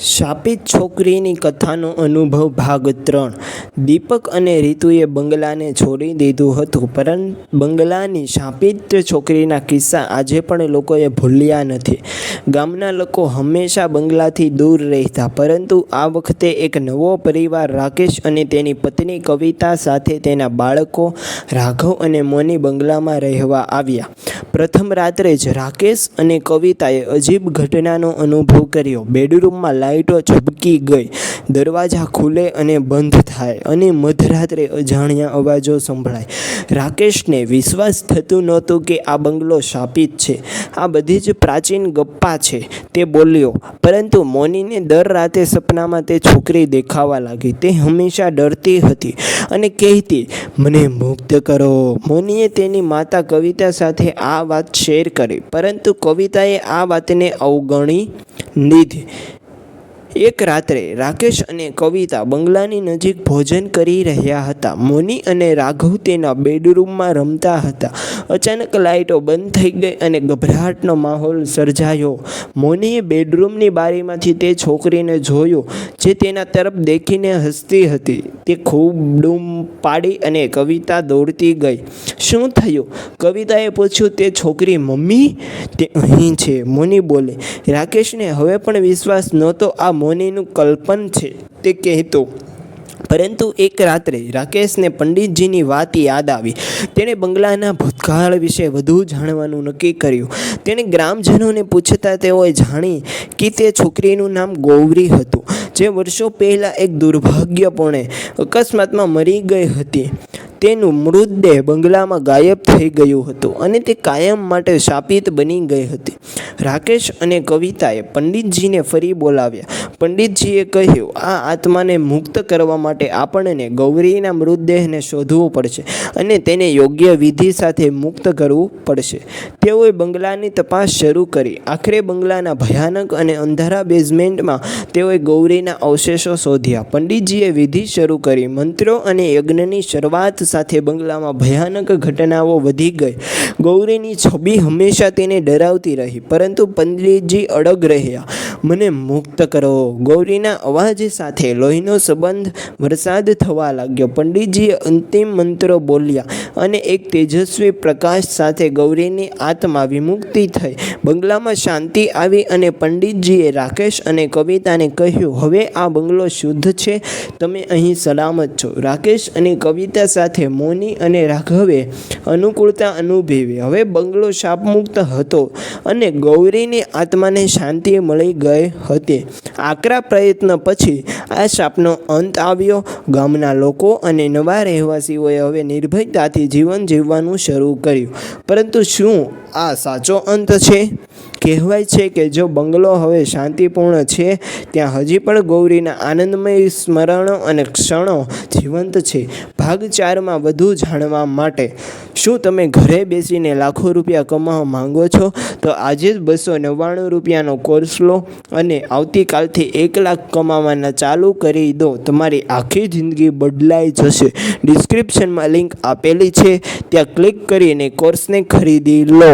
શાપિત છોકરીની કથાનો અનુભવ ભાગ ત્રણ. દીપક અને રીતુએ બંગલાને છોડી દીધું હતું પરંતુ બંગલાની શાપિત છોકરીના કિસ્સા આજે પણ લોકોએ ભૂલ્યા નથી. ગામના લોકો હંમેશા બંગલાથી દૂર રહેતા, પરંતુ આ વખતે એક નવો પરિવાર રાકેશ અને તેની પત્ની કવિતા સાથે તેના બાળકો રાઘવ અને મોની બંગલામાં રહેવા આવ્યા. પ્રથમ રાત્રે જ રાકેશ અને કવિતાએ અજીબ ઘટનાનો અનુભવ કર્યો. બેડરૂમમાં લાઇટો ઝબકી ગઈ. દરવાજા ખુલે અને બંધ થાય અને મધરાત્રે અજાણ્યા અવાજો સંભળાય. રાકેશને વિશ્વાસ થતું નહોતું કે આ બંગલો શાપિત છે. આ બધી જ પ્રાચીન ગપ્પા છે, તે બોલ્યો. પરંતુ મોનીને દર રાતે સપનામાં તે છોકરી દેખાવા લાગી. તે હંમેશા ડરતી હતી અને કહેતી, મને મુક્ત કરો. મોનીએ તેની માતા કવિતા સાથે આ વાત શેર કરી. પરંતુ કવિતાએ આ વાતને અવગણી લીધી. એક રાત્રે રાકેશ અને કવિતા બંગલાની નજીક ભોજન કરી રહ્યા હતા. મોની અને રાઘવ તેના બેડરૂમમાં રમતા હતા. અચાનક લાઇટો બંધ થઈ ગઈ અને ગભરાટનો માહોલ સર્જાયો. મોનીએ બેડરૂમની બારીમાંથી તે છોકરીને જોયો, જે તેના તરફ દેખીને હસતી હતી. તે ખૂબ ડૂમ પાડી અને કવિતા દોડતી ગઈ. શું થયું? કવિતાએ પૂછ્યું. તે છોકરી મમ્મી? તે અહીં છે. મોની બોલે, રાકેશને હવે પણ વિશ્વાસ નહોતો. આ મોનીનું કલ્પન છે તે કહેતો. પરંતુ એક રાત્રે રાકેશને પંડિતજીની વાત યાદ આવી. તેણે બંગલાના ભૂતકાળ વિશે વધુ જાણવાનું નક્કી કર્યું. તેણે ગ્રામજનોને પૂછતા તેઓએ જાણી કે તે છોકરીનું નામ ગૌરી હતું, જે વર્ષો પહેલાં એક દુર્ભાગ્યપણે અકસ્માતમાં મરી ગઈ હતી. તેનું મૃતદેહ બંગલામાં ગાયબ થઈ ગયું હતું અને તે કાયમ માટે શાપિત બની ગઈ હતી. રાકેશ અને કવિતાએ પંડિતજીને ફરી બોલાવ્યા. પંડિતજીએ કહ્યું, આ આત્માને મુક્ત કરવા માટે આપણને ગૌરીના મૃતદેહને શોધવું પડશે અને તેને યોગ્ય વિધિ સાથે મુક્ત કરવું પડશે. તેઓએ બંગલાની તપાસ શરૂ કરી. આખરે બંગલાના ભયાનક અને અંધારા બેઝમેન્ટમાં તેઓએ ગૌરીના અવશેષો શોધ્યા. પંડિતજીએ વિધિ શરૂ કરી. મંત્રો અને યજ્ઞની શરૂઆત સાથે બંગલામાં ભયાનક ઘટનાઓ વધી ગઈ. ગૌરીની છબી હંમેશા તેને ડરાવતી રહી, પરંતુ પંડિતજી અડગ રહ્યા. મને મુક્ત કરો. ગૌરીના અવાજ સાથે લોહીનો સંબંધ વરસાદ થવા લાગ્યો. પંડિતજીએ અંતિમ મંત્રો બોલ્યા અને એક તેજસ્વી પ્રકાશ સાથે ગૌરીની આત્મા વિમુક્તિ થઈ. બંગલામાં શાંતિ આવી અને પંડિતજીએ રાકેશ અને કવિતાને કહ્યું, હવે આ બંગલો શુદ્ધ છે. તમે અહીં સલામત છો. રાકેશ અને કવિતા સાથે મોની અને રાઘવે અનુકૂળતા અનુભવી. હવે બંગલો શાપમુક્ત હતો અને ગૌરીની આત્માને શાંતિ મળી ગઈ હતી. આકરા પ્રયત્ન પછી આ શાપનો અંત આવ્યો. ગામના લોકો અને નવા રહેવાસીઓએ હવે નિર્ભયતાથી જીવન જીવવાનું શરૂ કર્યું. પરંતુ શું આ સાચો અંત છે? કહેવાય છે કે જો બંગલો હવે શાંતિપૂર્ણ છે, ત્યાં હજી પણ ગૌરીના આનંદમય સ્મરણો અને ક્ષણો જીવંત છે. ભાગ ચારમાં વધુ જાણવા માટે, શું તમે ઘરે બેસીને લાખો રૂપિયા કમાવા માંગો છો? તો આજે જ બસો નવ્વાણું રૂપિયાનો કોર્સ લો અને આવતીકાલથી એક લાખ કમાવાના ચાલુ કરી દો. તમારી આખી જિંદગી બદલાઈ જશે. ડિસ્ક્રિપ્શનમાં લિંક આપેલી છે. ત્યાં ક્લિક કરીને કોર્સને ખરીદી લો.